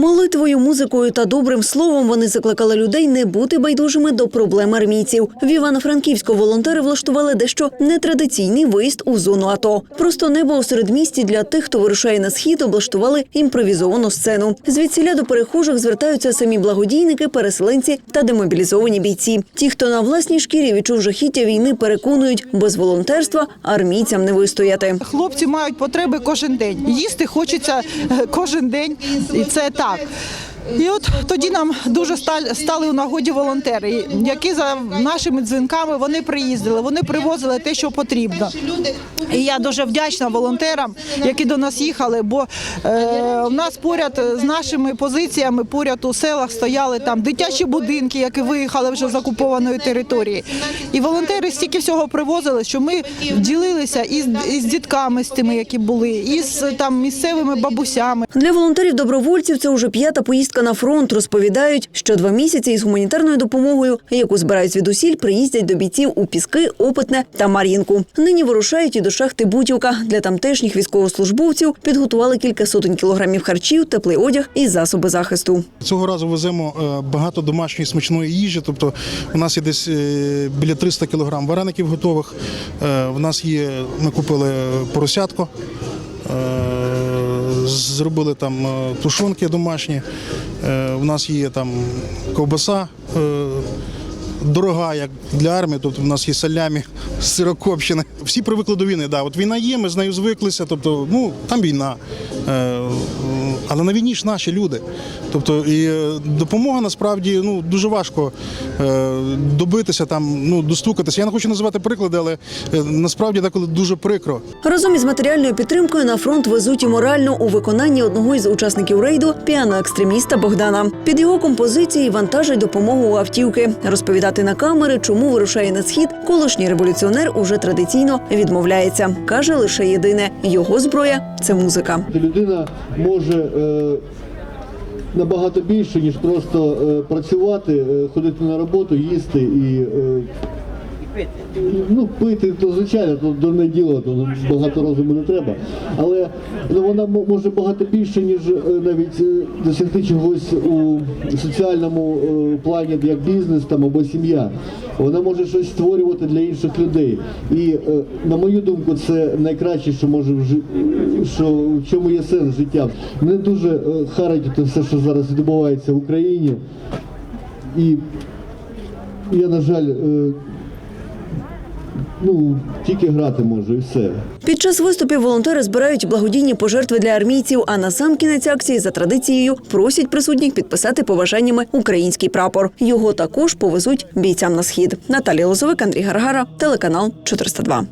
Молитвою, музикою та добрим словом вони закликали людей не бути байдужими до проблем армійців. В Івано-Франківську волонтери влаштували дещо нетрадиційний виїзд у зону АТО. Просто небо у середмісті для тих, хто вирушає на схід, облаштували імпровізовану сцену. Звідсіля до перехожих звертаються самі благодійники, переселенці та демобілізовані бійці. Ті, хто на власній шкірі відчув жахіття війни, переконують, без волонтерства армійцям не вистояти. Хлопці мають потреби кожен день. Їсти хочеться е, кожен день, і це так так. І от тоді нам дуже стали у нагоді волонтери, які за нашими дзвінками вони приїздили, вони привозили те, що потрібно. І я дуже вдячна волонтерам, які до нас їхали, бо е, у нас поряд з нашими позиціями, поряд у селах стояли там дитячі будинки, які виїхали вже з окупованої території. І волонтери стільки всього привозили, що ми ділилися із, із дітками, з тими, які були, і з там місцевими бабусями. Для волонтерів-добровольців це уже п'ята поїздка на фронт. Розповідають, що два місяці із гуманітарною допомогою, яку збирають звідусіль, приїздять до бійців у Піски, Опитне та Мар'їнку. Нині вирушають і до шахти Бутівка. Для тамтешніх військовослужбовців підготували кілька сотень кілограмів харчів, теплий одяг і засоби захисту. Цього разу веземо е, багато домашньої смачної їжі. Тобто у нас є десь е, біля 300 кілограм вареників готових. Е, В нас є, ми купили поросятко, зробили там тушонки домашні. Е, У нас є там ковбаса. е, Дорога, як для армії, тобто у нас є салямі, з сирокопщини. Всі привикли до війни. Да, от війна є, ми з нею звиклися. Тобто, ну там війна. Але на війні ж наші люди. Тобто, і е, допомога насправді ну дуже важко е, добитися там, ну достукатися. Я не хочу називати приклади, але е, насправді деколи дуже прикро. Разом із матеріальною підтримкою на фронт везуть і морально у виконанні одного із учасників рейду піано-екстреміста Богдана. Під його композиції вантажать допомогу у автівки. Розповідати на камери, чому вирушає на схід, колишній революціонер уже традиційно відмовляється. каже лише єдине: його зброя це музика. Людина може е, набагато більше, ніж просто е, працювати, е, ходити на роботу, їсти і е, ну, пити, то звичайно, то дурне діло, то багато розуму не треба. Але ну, вона може багато більше, ніж е, навіть е, досягти чогось у соціальному е, плані, як бізнес там або сім'я. Вона може щось створювати для інших людей. І на мою думку, це найкраще, що може в що в чому є сенс життя. Мене дуже харить те все, що зараз відбувається в Україні. І я, на жаль, ну, тільки грати можу і все. Під час виступів волонтери збирають благодійні пожертви для армійців. А на сам кінець акції за традицією просять присутніх підписати побажаннями український прапор. Його також повезуть бійцям на схід. Наталія Лозовик, Андрій Гаргара, телеканал 402.